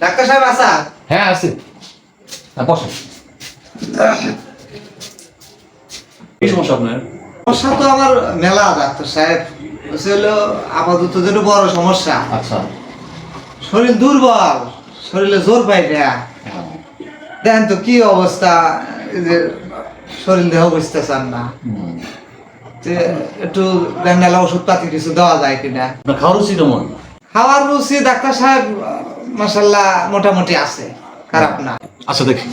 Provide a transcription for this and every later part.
Doctor সাহেব আসা হ্যাঁ আছে। হ্যাঁ বসেন। কি সমস্যা আপনার? সমস্যা তো আমার মেলা ডাক্তার সাহেব। হলো আপাতত যেটা বড় সমস্যা। আচ্ছা। শরীর দুর্বল শরীরে জোর পাই না। দেখেন তো কি অবস্থা যে শরীর দেহ বুঝতে চান না। যে একটু ব্যান্ডালা ওষুধ পাতি কিছু দেওয়া যায় কিনা। খাওয়ার রুচি কেমন? খাওয়ার রুচি ডাক্তার সাহেব মাসাল্লাহ মোটামুটি আছে খারাপ না। আচ্ছা দেখি।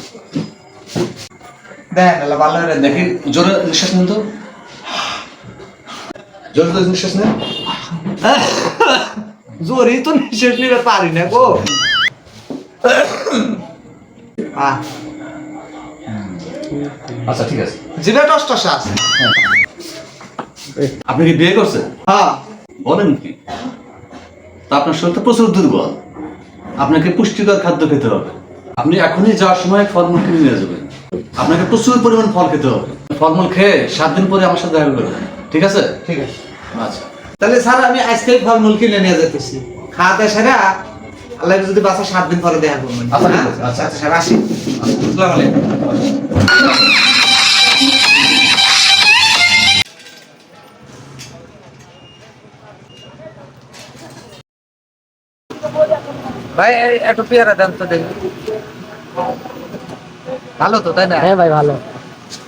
দেখেন এলা ভালো করে দেখি জোরে নিঃশ্বাস নেন তো। জোরে জোরে নিঃশ্বাস নেন। জোরেই তো নিঃশ্বাস নিতে পারি না গো। আচ্ছা ঠিক আছে। জিভে আছে। আপনি কি বিয়ে করছেন? হ্যাঁ। বলেন কি? তা আপনার শরীর তো প্রচুর দুর্বল। আপনাকে পুষ্টিকর খাদ্য খেতে হবে। আপনি এখনই যাওয়ার সময় ফলমূল কিনে নিয়ে যাবেন। আপনাকে প্রচুর পরিমাণ ফল খেতে হবে। ফলমূল খেয়ে সাত দিন পরে আমার সাথে দেখা করবেন। ঠিক আছে? ঠিক আছে। আচ্ছা। তাহলে স্যার আমি আজকেই ফলমূল কিনে নিয়ে যেতেছি খাওয়া দাওয়া সেরা আল্লাহ যদি বাসা সাত দিন পরে দেখা করবেন। আচ্ছা, হ্যাঁ? আচ্ছা। আচ্ছা। স্যার আসি আসসালামু আলাইকুম। ভাই একটু পেয়ারা দেন তো দেখি। ভালো তো তাই না? হ্যাঁ ভাই ভালো।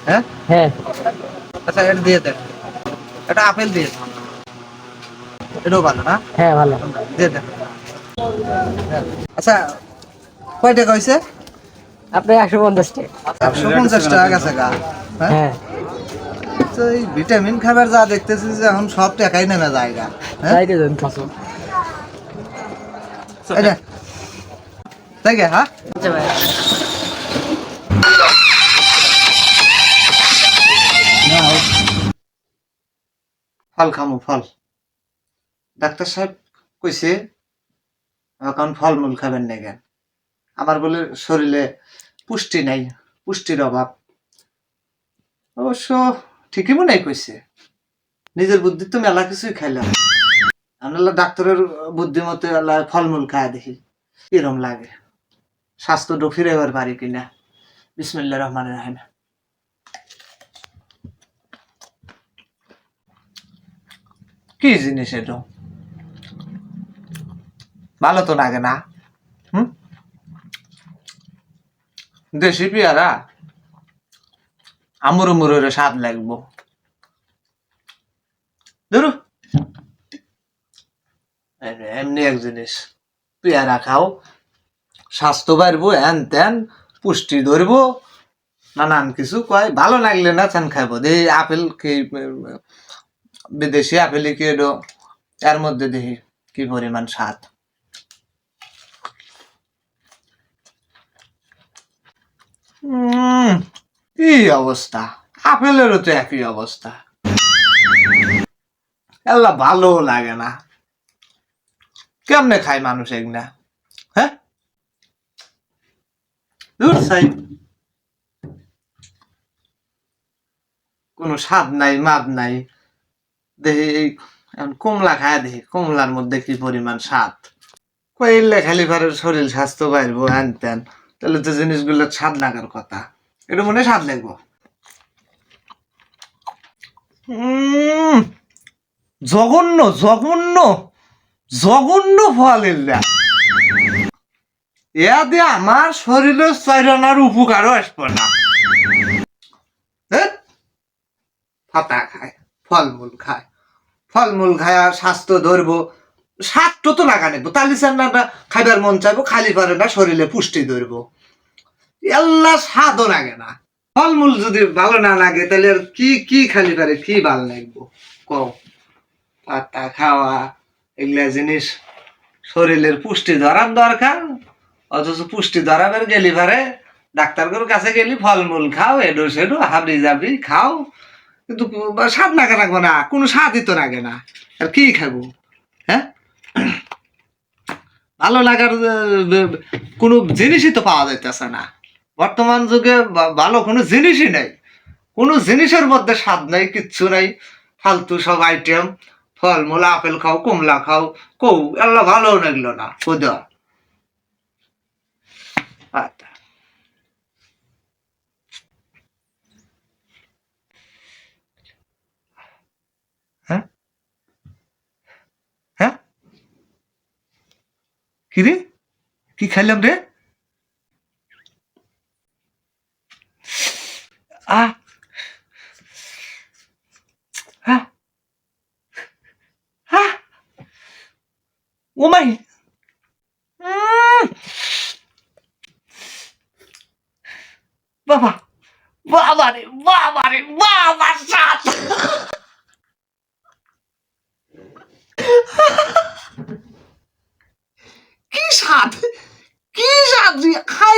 হ্যাঁ? হ্যাঁ। আচ্ছা এটা দিয়ে দেন। এটা আপেল দিয়ে দেন। এটাও ভালো না? হ্যাঁ ভালো। দিয়ে দেন। আচ্ছা কয় টাকা হয়েছে আপনি একশো পঞ্চাশ টাকা। একশো পঞ্চাশ টাকা গেছে গা হ্যাঁ? হ্যাঁ। তো এই ভিটামিন খাবার যা দেখতেছি যে এখন সব টাকাই নেমে যায় গা হ্যাঁ? তাই গে, হ্যাঁ? আচ্ছা ভাই ফল খামো ফল। ডাক্তার সাহেব কইছে এখন ফলমূল খাবেন না কেন? আমার বলে শরীরে পুষ্টি নাই পুষ্টির অভাব। অবশ্য ঠিকই মনে হয় কইছে। নিজের বুদ্ধি তো মেলা কিছুই খাইলাম। আমরা ডাক্তারের বুদ্ধি মতে আল্লাহ ফলমূল খায় দেখি কিরম লাগে? স্বাস্থ্য ফিরে এবার পারি কিনা। বিসমিল্লা রহমান রাহিম। কি জিনিস এটা? ভালো তো লাগে না। হুম? দেশি পেয়ারা? আমুর মুরের স্বাদ লাগবো। ধরু। এমনি এক জিনিস। পেয়ারা খাও স্বাস্থ্য বাড়বো হ্যান ত্যান পুষ্টি ধরবো। নানান কিছু কয়, ভালো লাগলে না চান খাইবো। দে আপেল কি, বিদেশি আপেল কি এর মধ্যে দেখি কি পরিমাণ স্বাদ। কি অবস্থা? আপেলেরও তো একই অবস্থা। এল্লা ভালো লাগে না। কেমনে খায় মানুষ এগুলা হ্যাঁ দূর সাই কোনো স্বাদ নাই মাদ নাই। দেখি কমলা খায় দেখি কমলার মধ্যে কি পরিমাণ স্বাদ? কইলে খালি পারে শরীর স্বাস্থ্য বাড়বো, হ্যান ত্যান। তাহলে তো জিনিসগুলো স্বাদ লাগার কথা। এটা মনে স্বাদ লাগবো জঘন্য জঘন্য জঘন্য ফল এলা এয়া দিয়ে আমার শরীরের চাইরানার উপকারও আসবে না। ধ্যাৎ, ফাতা খায় ফলমূল খায়। ফলমূল খায় আর স্বাস্থ্য ধরবো। স্বাদটা তো লাগা নেব স্যার না খাইবার মন চাইব খালি পারে না শরীরে পুষ্টি ধরবো। এল্লা স্বাদও লাগে না। ফলমূল যদি ভালো না লাগে তাহলে আর কি কি খালি পারে কি ভালো লাগবো? কও। পাতা খাওয়া এগুলা জিনিস শরীরের পুষ্টি ধরার দরকার। অথচ পুষ্টি ধরাবের গেলি পারে। ডাক্তারগুলোর কাছে গেলি, ফলমূল খাও, এডো সেডো, হাবি যাবি খাও। কিন্তু স্বাদ লাগে রাখব না, কোনো স্বাদই তো লাগে না। আর কি খাব? হ্যাঁ? ভালো লাগার কোনো জিনিসই তো পাওয়া যাইতেছে না। বর্তমান যুগে ভালো কোনো জিনিসই নেই। কোনো জিনিসের মধ্যে স্বাদ নাই, কিচ্ছু নাই। ফালতু সব আইটেম ফলমূল, আপেল খাও, কমলা খাও কৌ এগুলো ভালো লাগল না। খুদা কি রে কি খাইলাম রে আহ আহ আহ ও মাই উম। বাবা বাবা রে বাবা রে বাবা সাত কি স্বাদ কি স্বাদ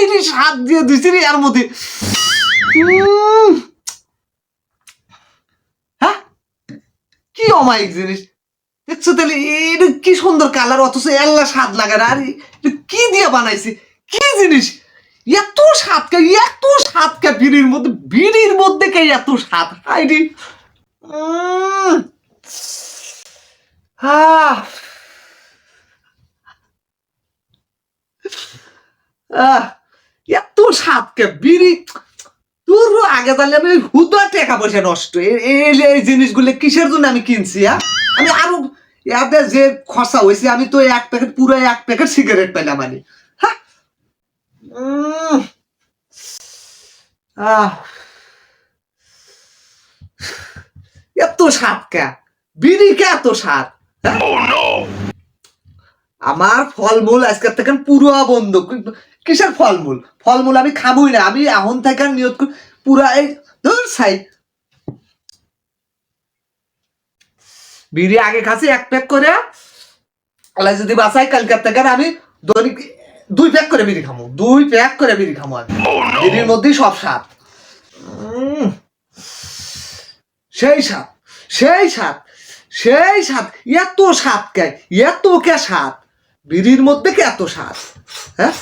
রে স্বাদ দিয়ে দিছি রে মধ্যে। হ্যাঁ? কি অমায়িক জিনিস। দেখছ তাহলে এটা কি সুন্দর কালার অথচ এল্লা স্বাদ লাগে না। আর কি দিয়ে বানাইছে? কি জিনিস? এত স্বাদ কে এত বিড়ির মধ্যে বিড়ির মধ্যে কে এত স্বাদ? হাই রে। উম। আহ। আহ, এত স্বাদ কে বিড়ি তোর আগে তাহলে আমি হুদা টাকা পয়সা নষ্ট এই জিনিসগুলো কিসের জন্য আমি কিনছি হ্যাঁ? আমি আরও ইয়াতে যে খসা হয়েছে আমি তো এক প্যাকেট পুরো এক প্যাকেট সিগারেট পেলাম আমি হ্যাঁ? আহ। এত স্বাদ কে বিড়ি কে এত স্বাদ হ্যাঁ? আমার ফলমূল আজকের থেকে পুরো বন্ধ কিসের ফলমূল? ফলমূল আমি খাবই না। আমি এখন থেকে নিয়ত করি পুরা এই ধর সাই। বিড়ি আগে খাচ্ছি এক প্যাক করে। আল্লাহ যদি বাসাই কালকার থেকে আমি দৈনিক দুই প্যাক করে বিড়ি খামো। দুই প্যাক করে বিড়ি খামো আমি বিড়ির মধ্যেই সব স্বাদ। সেই স্বাদ সেই স্বাদ সেই স্বাদ। এত স্বাদ কে? এত কে স্বাদ? বিড়ির মধ্যে কে এত স্বাদ? হ্যাঁ?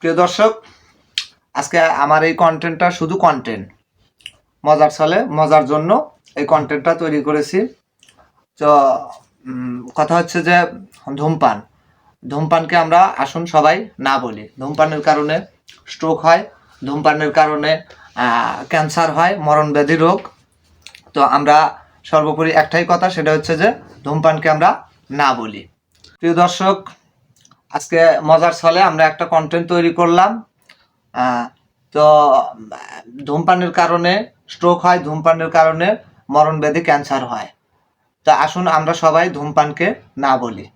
প্রিয় দর্শক, আজকে আমার এই কন্টেন্টটা শুধু কন্টেন্ট মজার ছলে, মজার জন্য এই কন্টেন্টটা তৈরি করেছি। তো কথা হচ্ছে যে ধূমপান। ধূমপানকে আমরা আসুন সবাই না বলি। ধূমপানের কারণে স্ট্রোক হয়, ধূমপানের কারণে ক্যান্সার হয় মরণ ব্যাধি রোগ। তো আমরা সর্বোপরি একটাই কথা, সেটা হচ্ছে যে ধূমপানকে আমরা না বলি। প্রিয় দর্শক আজকে মজার ছলে আমরা একটা কন্টেন্ট তৈরি করলাম। তো, ধূমপানের কারণে স্ট্রোক হয়, ধূমপানের কারণে মরণ ব্যাধি ক্যান্সার হয়। তো আসুন আমরা সবাই ধূমপানকে না বলি।